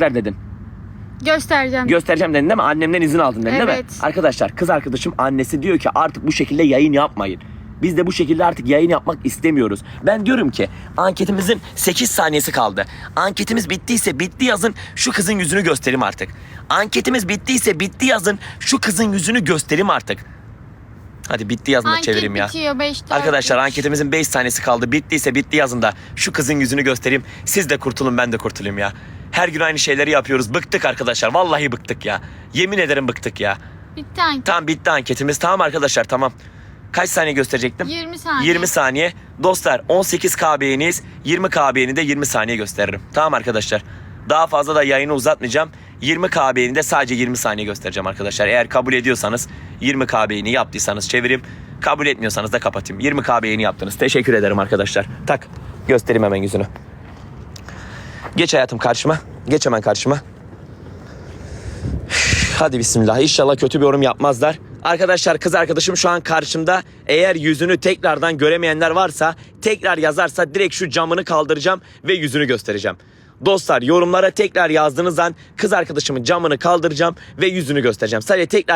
ver dedin. Göstereceğim. Göstereceğim dedin değil mi? Annemden izin aldın dedin değil mi? Evet. Arkadaşlar kız arkadaşım annesi diyor ki artık bu şekilde yayın yapmayın. Biz de bu şekilde artık yayın yapmak istemiyoruz. Ben diyorum ki anketimizin 8 saniyesi kaldı. Anketimiz bittiyse bitti yazın şu kızın yüzünü göstereyim artık. Anketimiz bittiyse bitti yazın şu kızın yüzünü göstereyim artık. Hadi bitti yazın da Anket çevireyim ya. bitiyor 5 Arkadaşlar anketimizin 5 saniyesi kaldı. Bittiyse bitti yazın da şu kızın yüzünü göstereyim. Siz de kurtulun ben de kurtulayım ya. Her gün aynı şeyleri yapıyoruz. Bıktık arkadaşlar. Vallahi bıktık ya. Yemin ederim bıktık ya. Bitti anket. Tamam bitti anketimiz. Tamam arkadaşlar tamam. Kaç saniye gösterecektim? 20 saniye. 20 saniye. Dostlar 18K beğeniyiz. 20K beğeni de 20 saniye gösteririm. Tamam arkadaşlar. Daha fazla da yayını uzatmayacağım. 20K beğeni de sadece 20 saniye göstereceğim arkadaşlar. Eğer kabul ediyorsanız 20K beğeni yaptıysanız çevireyim. Kabul etmiyorsanız da kapatayım. 20K beğeni yaptınız. Teşekkür ederim arkadaşlar. Tak. Göstereyim hemen yüzünü. Geç hayatım karşıma. Geç hemen karşıma. Hadi bismillah. İnşallah kötü bir yorum yapmazlar. Arkadaşlar kız arkadaşım şu an karşımda. Eğer yüzünü tekrardan göremeyenler varsa tekrar yazarsa direkt şu camını kaldıracağım ve yüzünü göstereceğim. Dostlar yorumlara tekrar yazdığınız an kız arkadaşımın camını kaldıracağım ve yüzünü göstereceğim. Sadece tekrar